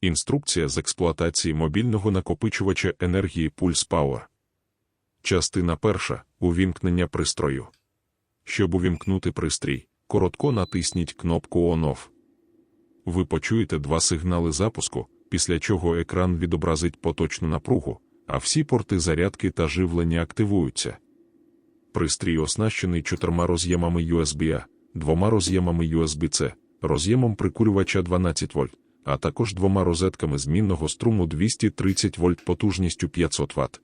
Інструкція з експлуатації мобільного накопичувача енергії Pulse Power. Частина перша. Увімкнення пристрою. Щоб увімкнути пристрій, коротко натисніть кнопку On-Off. Ви почуєте два сигнали запуску, після чого екран відобразить поточну напругу, а всі порти зарядки та живлення активуються. Пристрій оснащений чотирма роз'ємами USB-A, двома роз'ємами USB-C, роз'ємом прикурювача 12 вольт, а також двома розетками змінного струму 230 вольт потужністю 500 Вт.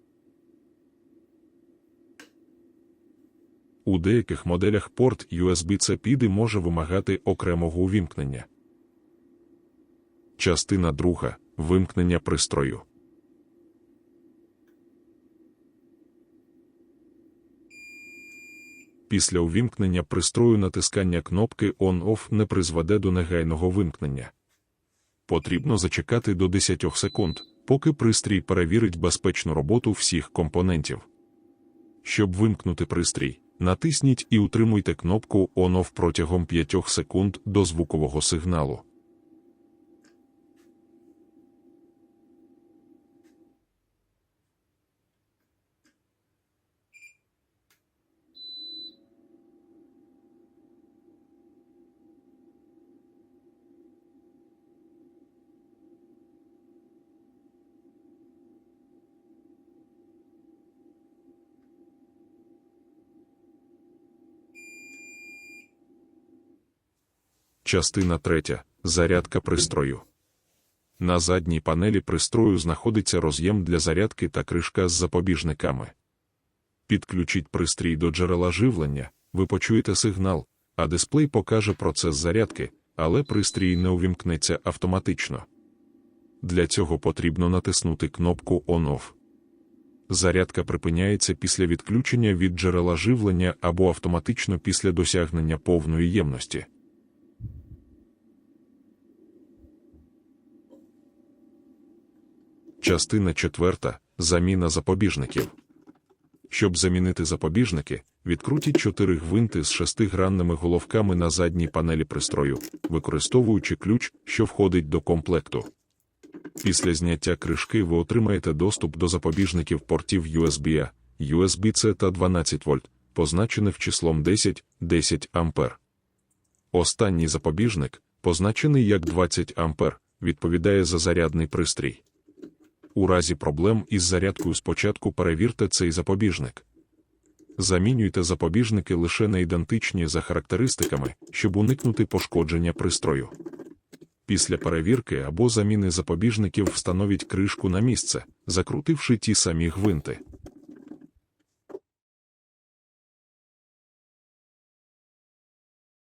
У деяких моделях порт USB-C піди може вимагати окремого увімкнення. Частина друга. Вимкнення пристрою. Після увімкнення пристрою натискання кнопки On-Off не призведе до негайного вимкнення. Потрібно зачекати до 10 секунд, поки пристрій перевірить безпечну роботу всіх компонентів. Щоб вимкнути пристрій, натисніть і утримуйте кнопку On-Off протягом 5 секунд до звукового сигналу. Частина третя. Зарядка пристрою. На задній панелі пристрою знаходиться роз'єм для зарядки та кришка з запобіжниками. Підключіть пристрій до джерела живлення, ви почуєте сигнал, а дисплей покаже процес зарядки, але пристрій не увімкнеться автоматично. Для цього потрібно натиснути кнопку On-Off. Зарядка припиняється після відключення від джерела живлення або автоматично після досягнення повної ємності. Частина четверта. Заміна запобіжників. Щоб замінити запобіжники, відкрутіть чотири гвинти з шестигранними головками на задній панелі пристрою, використовуючи ключ, що входить до комплекту. Після зняття кришки ви отримаєте доступ до запобіжників портів USB-A, USB-C та 12 вольт, позначених числом 10, 10 А. Останній запобіжник, позначений як 20 А, відповідає за зарядний пристрій. У разі проблем із зарядкою спочатку перевірте цей запобіжник. Замінюйте запобіжники лише на ідентичні за характеристиками, щоб уникнути пошкодження пристрою. Після перевірки або заміни запобіжників встановіть кришку на місце, закрутивши ті самі гвинти.